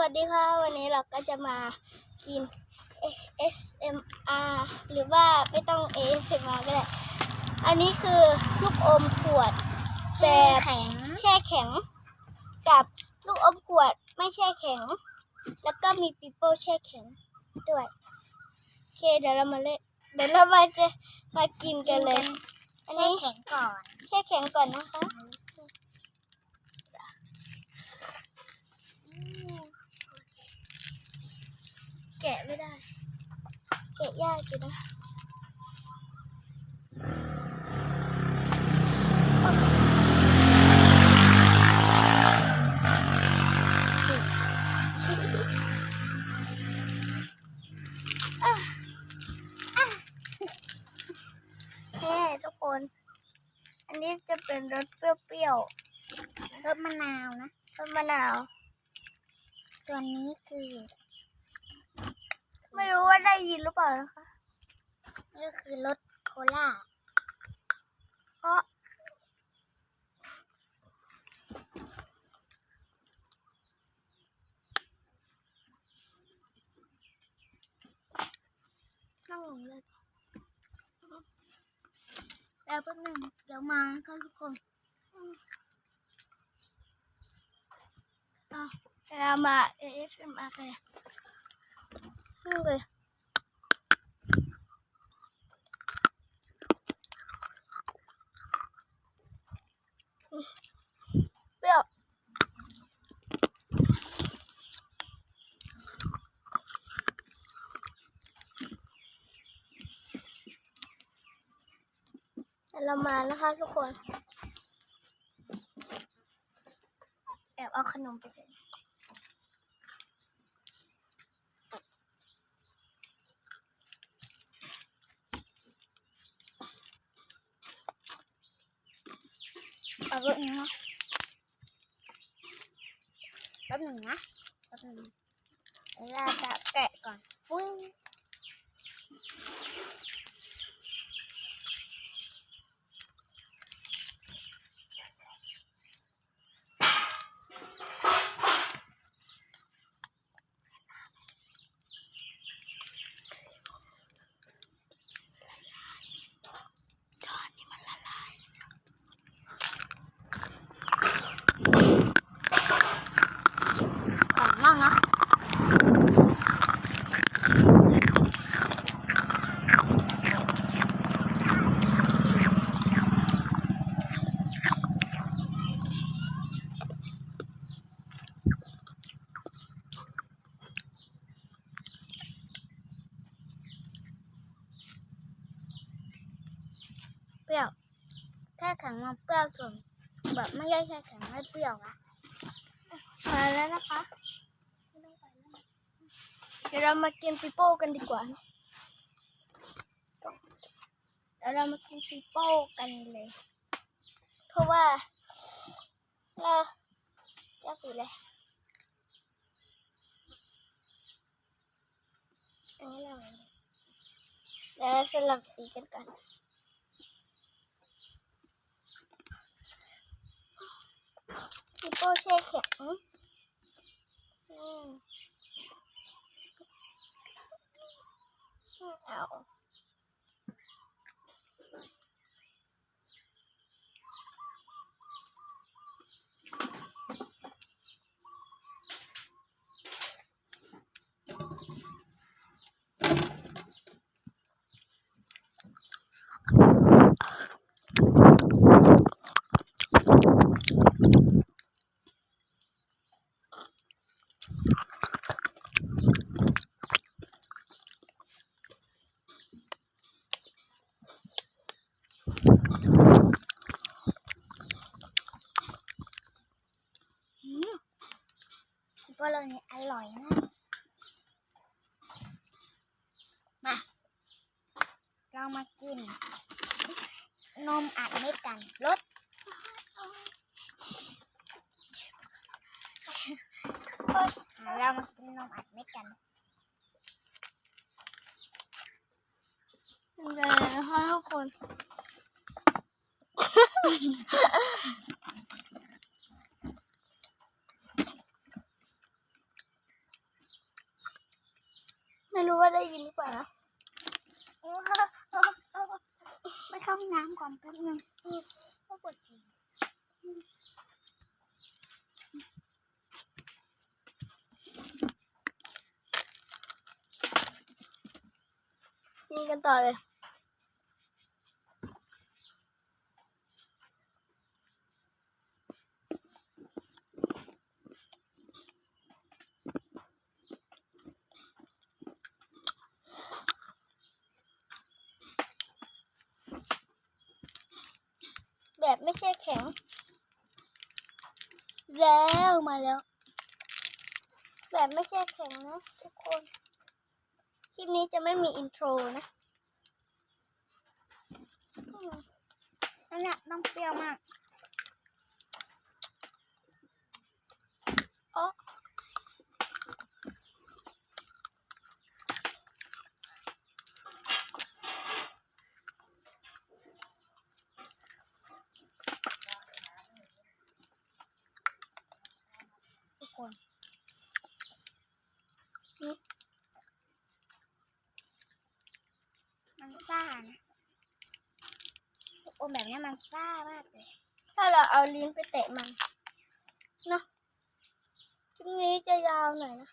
วัสดีค่ะ วันนี้เราก็จะมากิน ASMR หรือว่าไม่ต้อง ASMR ก็ได้ อันนี้คือลูกอมขวดแบบแข็งแช่แข็ง กับลูกอมขวดไม่แช่แข็ง แล้วก็มีปิโป้แช่แข็งด้วยโอเคเดี๋ยวเรามาเล่นเดี๋ยวเรามาจะมากินกันเลย อันแช่นี้แข็งก่อน แช่แข็งก่อนนะคะ แกะไม่ได้ แกะยากอยู่นะอะอะแม่ทุกคน อันนี้จะเป็นรสเปรี้ยวรสมะนาวนะๆรสมะนาว ส่วนนี้คือ ไม่รู้ว่าได้ยินหรือเปล่านะคะนี่ก็คือรสโคล่าเพราะนั่งลงเลยแล้วแป๊บหนึงเดี๋ยวมาก็ทุกคนเอาเรามา ASMR กันเลย นั่เลยเปรี้ยวเรามานะคะทุกคน แอบเอาขนมไปใส่เอาระนองนะแป๊บหนึ่งเดี๋ย วเราจะแกะก่อนปุ้ย จอนนี่มันละลาย ก่อนมากนะเปรี้ยวแค่แข็งมาเปรี้ยวส่วนแบบไม่ใช่แค่แข็งไม่เปรี้ยวนะมาแล้วนะคะเดี๋ยวเรามากินปิโป้กันดีกว่านะเดี๋ยวเรามากินปิโป้กันเลย เพราะว่าเราเจ้าสีเลยอันนี้เราเดี๋ยวเราสลับสีกันก่อนปิโป้แช่แข็งอืมเอา อืมคิดว่าเรานี้ อร่อยมากมา เรามากิน นมอัดเม็ดกันรสเรามากินนมอัดเม็ดกันเดี๋ยวนะคะทุกคน ได้ยินหรือเปล่านะไปเข้าห้องน้ำก่อนแป๊บนึงก็ปวดฉี่กิงกันต่อเลย ไม่ใช่แข็ง แล้วมาแล้ว แบบไม่ใช่แข็งนะทุกคน คลิปนี้จะไม่มีอินโทรนะอืมนั่นแหละต้องเปรี้ยวมาก คนมันซ่านะอแบบนี้มันซ่ามากเลย ถ้าเราเอาลิ้นไปเตะมันเนอะคลิปนี้จะยาวหน่อยนะ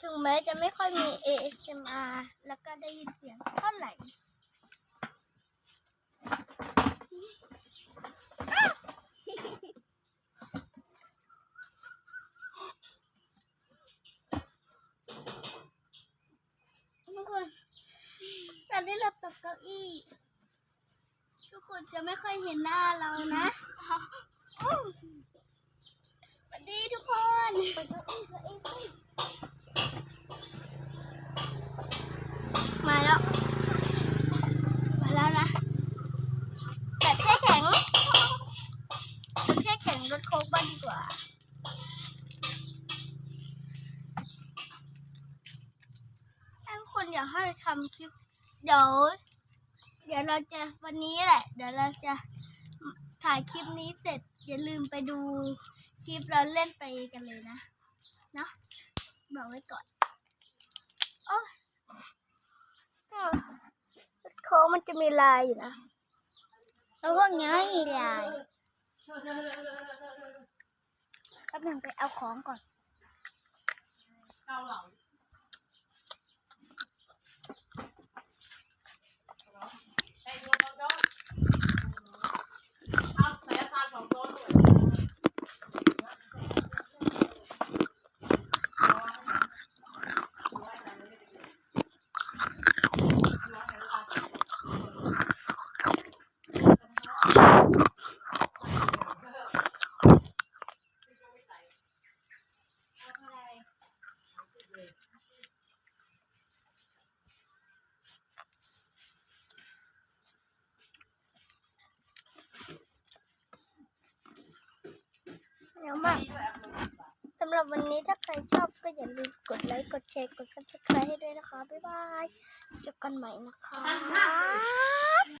ถึงแม้จะไม่ค่อยมี ASMR แล้วก็ได้ยินเสียงเท่าไหร่ ทุกคนตอนที่ เก้าอี้ ทุกคนจะไม่ค่อยเห็นหน้าเรานะสวัสดีทุกคนมาแล้ว มาแล้วนะแบบแค่แข็งแบบแค่แข็งรถโค้กบ้างดีกว่าถ้าทุกคนอยากให้ทำคลิปเดี๋ยว เดี๋ยวเราจะวันนี้แหละ เดี๋ยวเราจะถ่ายคลิปนี้เสร็จ อย่าลืมไปดูคลิปเราเล่นไปกันเลยนะ เนาะบอกไว้ก่อนโอ้ยอ้าวโค้งมันจะมีลายอยู่นะ แล้วพวกนี้ไม่มีลายแป๊บหนึงไปเอาของก่อน เดี๋ยวมากสำหรับวันนี้ถ้าใครชอบก็อย่าลืมกดไลค์กดแชร์กด subscribe ให้ด้วยนะคะ บ๊ายบายเจอกันใหม่นะคะ